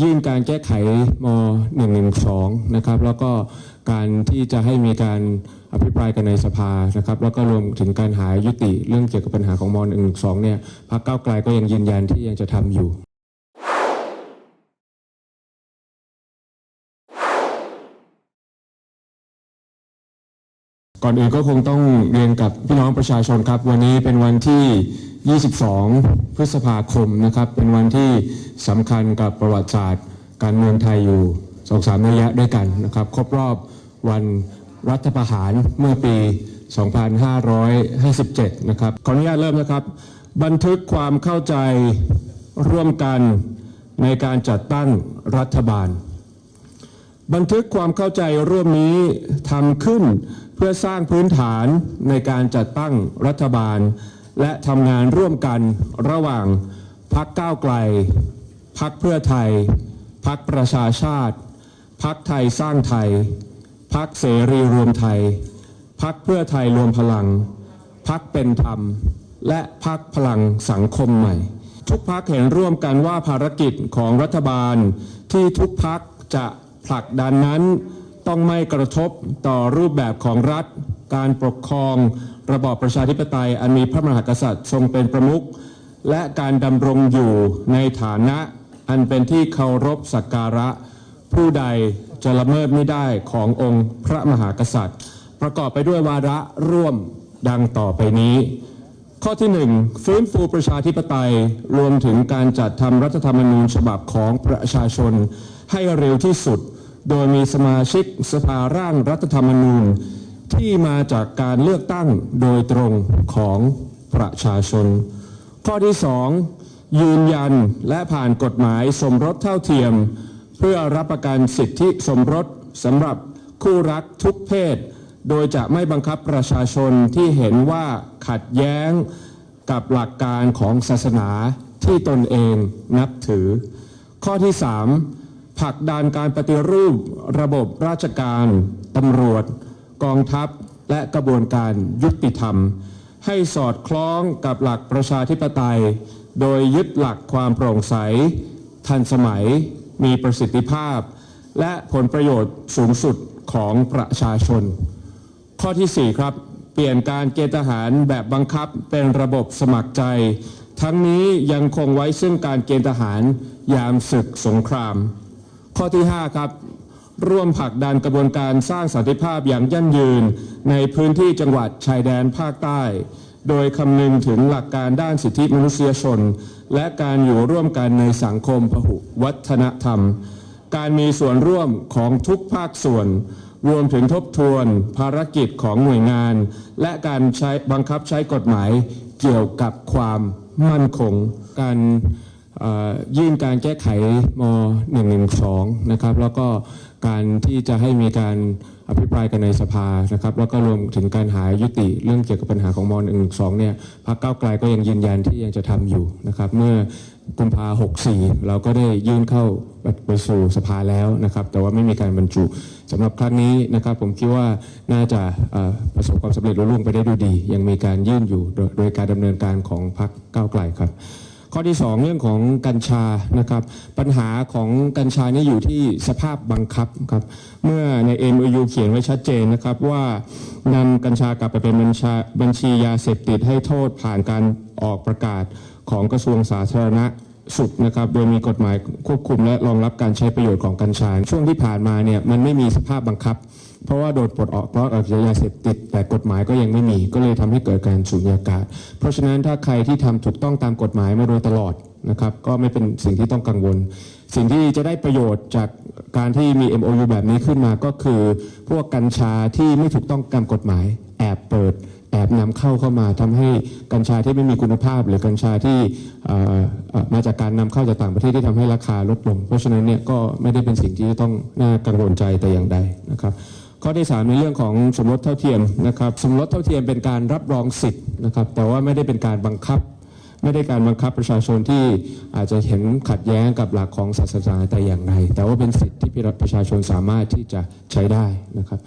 ยื่นการแก้ไขม .112 นะครับแล้วก็การที่จะให้มีการอภิปรายกันในสภานะครับ แล้วก็รวมถึงการหายุติเรื่องเกี่ยวกับปัญหาของม .112 เนี่ยพรรคก้าวไกลก็ยังยืนยันที่ยังจะทำอยู่ก่อนอื่นก็คงต้องเรียนกับพี่น้องประชาชนครับ วันนี้เป็นวันที่ 22 พฤษภาคมนะครับ เป็นวันที่สำคัญกับประวัติศาสตร์ การเมืองไทยอยู่สองสามระยะด้วยกันนะครับ ครบรอบวันรัฐประหารเมื่อปี 2557 นะครับ ขออนุญาตเริ่มนะครับ บันทึกความเข้าใจร่วมกันในการจัดตั้งรัฐบาล บันทึกความเข้าใจร่วมนี้ทำขึ้นเพื่อสร้างพื้นฐานในการจัดตั้งรัฐบาล และทำงานร่วมกันระหว่างพักก้าวไกล พักเพื่อไทย พักประชาชาติ พักไทยสร้างไทย พักเสรีรวมไทย พักเพื่อไทยรวมพลัง พักเป็นธรรม และพักพลังสังคมใหม่ ทุกพักเห็นร่วมกันว่าภารกิจของรัฐบาลที่ทุกพักจะผลักดันนั้น ต้องไม่กระทบต่อรูปแบบของรัฐ การปกครอง ระบอบประชาธิปไตยอันมีพระมหากษัตริย์ทรงเป็นประมุขและการดำรงอยู่ในฐานะอันเป็นที่เคารพสักการะ ผู้ใดจะละเมิดไม่ได้ขององค์พระมหากษัตริย์ ประกอบไปด้วยวาระร่วมดังต่อไปนี้ ข้อที่หนึ่งฟื้นฟูประชาธิปไตยรวมถึงการจัดทำรัฐธรรมนูญฉบับของประชาชนให้เร็วที่สุด โดยมีสมาชิกสภาร่างรัฐธรรมนูญ ที่มาจากการเลือกตั้งโดยตรงของประชาชน ข้อที่สองยืนยันและผ่านกฎหมายสมรสเท่าเทียม เพื่อรับประกันสิทธิสมรสสำหรับคู่รักทุกเพศ โดยจะไม่บังคับประชาชนที่เห็นว่าขัดแย้งกับหลักการของศาสนาที่ตนเองนับถือ ข้อที่ 3. ผลักดันการปฏิรูประบบราชการตำรวจ กองทัพ และกระบวนการยุติธรรม ให้สอดคล้องกับหลักประชาธิปไตย โดยยึดหลักความโปร่งใส ทันสมัย มีประสิทธิภาพ และผลประโยชน์สูงสุดของประชาชน ข้อที่ 4 ครับ เปลี่ยนการเกณฑ์ทหารแบบบังคับเป็นระบบสมัครใจ ทั้งนี้ยังคงไว้ซึ่งการเกณฑ์ทหารยามศึกสงคราม ข้อที่ 5 ครับ ร่วมผลักดันกระบวนการสร้างสันติภาพอย่างยั่งยืน ในพื้นที่จังหวัดชายแดนภาคใต้ โดยคำนึงถึงหลักการด้านสิทธิมนุษยชน และการอยู่ร่วมกันในสังคมพหุวัฒนธรรม การมีส่วนร่วมของทุกภาคส่วน รวมถึงทบทวนภารกิจของหน่วยงาน และการใช้บังคับใช้กฎหมายเกี่ยวกับความมั่นคงการยื่นการแก้ไขม .112 นะครับแล้วก็ การที่จะให้มีการอภิปรายกันในสภานะครับ แล้วก็รวมถึงการหายุติเรื่องเกี่ยวกับปัญหาของม .112 เนี่ยพรรคก้าวไกลก็ยังยืนยันที่ยังจะทำอยู่นะครับ เมื่อกุมภา64 เราก็ได้ยื่นเข้าไปสู่สภาแล้วนะครับ แต่ว่าไม่มีการบรรจุสำหรับครั้งนี้นะครับ ผมคิดว่าน่าจะประสบความสำเร็จรุ่ล่วงไปได้ด้วยดี ยังมีการยื่นอยู่โดยโดยการดำเนินการของพรรคก้าวไกลครับ ข้อที่ 2 เรื่องของกัญชานะครับ ปัญหาของกัญชานี่อยู่ที่สภาพบังคับครับ เมื่อใน MOU เขียนไว้ชัดเจนนะครับว่านำกัญชากลับไปเป็นบัญชาบัญชียาเสพติดให้โทษผ่านการออกประกาศของกระทรวงสาธารณสุขนะครับ โดยมีกฎหมายควบคุมและรองรับการใช้ประโยชน์ของกัญชา ช่วงที่ผ่านมาเนี่ยมันไม่มีสภาพบังคับ เพราะว่าโดนปลดออกเพราะอาชญายาเสพติด แต่กฎหมายก็ยังไม่มี ก็เลยทำให้เกิดการสูญญากาศ เพราะฉะนั้นถ้าใครที่ทำถูกต้องตามกฎหมายมาโดยตลอดนะครับก็ไม่เป็นสิ่งที่ต้องกังวล สิ่งที่จะได้ประโยชน์จากการที่มี MOU แบบนี้ขึ้นมาก็คือ พวกกัญชาที่ไม่ถูกต้องตามกฎหมาย แอบเปิด แอบนำเข้าเข้ามาทำให้กัญชาที่ไม่มีคุณภาพ หรือกัญชาที่มาจากการนำเข้าจากต่างประเทศที่ทำให้ราคาลดลง เพราะฉะนั้นเนี่ยก็ไม่ได้เป็นสิ่งที่ต้องน่ากังวลใจแต่อย่างใดนะครับ ข้อที่ 3 ในเรื่องของสมรสเท่าเทียมนะครับสมรสเท่าเทียมเป็นการรับรองสิทธิ์นะครับแต่ว่าไม่ได้เป็นการบังคับ ไม่ได้การบังคับประชาชนที่อาจจะเห็นขัดแย้งกับหลักของศาสนาแต่อย่างใดแต่ว่าเป็นสิทธิ์ที่ประชาชนสามารถที่จะใช้ได้นะครับ